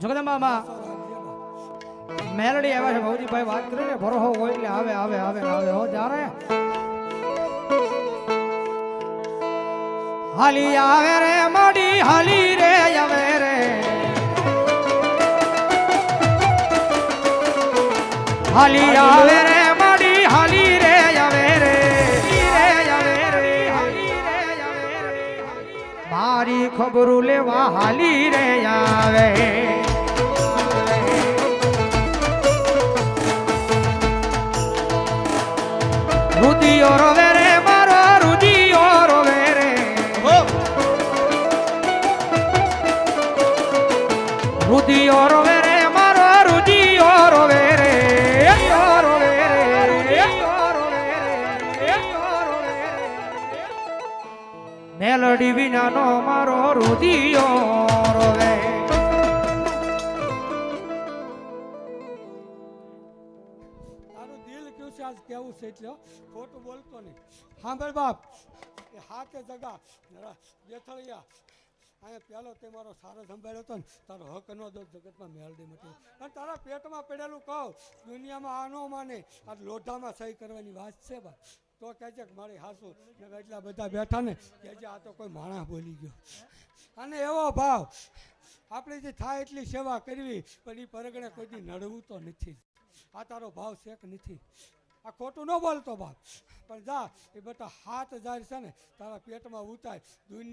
જગદંબામાં. મેલડી આવે છે, ભવજીભાઈ વાત કરી ને ભરો હોય એટલે આવે આવે આવે આવે હો જ્યારે હાલી આવે રે, મડી, હાલી રે, આવે રે હાલી આવે રે મારી ખબરું લેવા હાલી રે આવે. રુદિયો રવે રે મારો રુદિયો રવે રે. રુદિયો રોવે મેલડી વિનાનો મારો રુધિયો રોવે. તારું દિલ કયું છે? આજ કેવું છે એટલે? ખોટું બોલતો નહીં. સાંભળ બાપ. એ હાથે જગા. જરા બેઠળિયા અહીંયા પેલો તે મારો સારો સંભાળ્યો હતો ને, તારો હક ન દો, જગતમાં મેળડી મટી. અને તારા પેટમાં પડેલું કહું, દુનિયામાં આનો માને. આ લોઢામાં સહી કરવાની વાત છે બા તો કહે છે કે મારી હાસુ એટલા બધા બેઠા ને. કહે છે, આ તો કોઈ માણસ બોલી ગયો. અને એવો ભાવ, આપણે જે થાય એટલી સેવા કરવી, પણ એ પરગણે કોઈ દી નડવું તો નથી. આ તારો ભાવ શેક નથી? આ ખોટું ન બોલતો બાપ. પણ જા, એ બધા હાથ જાય છે ને, તારા પેટમાં ઉતાય દુનિયા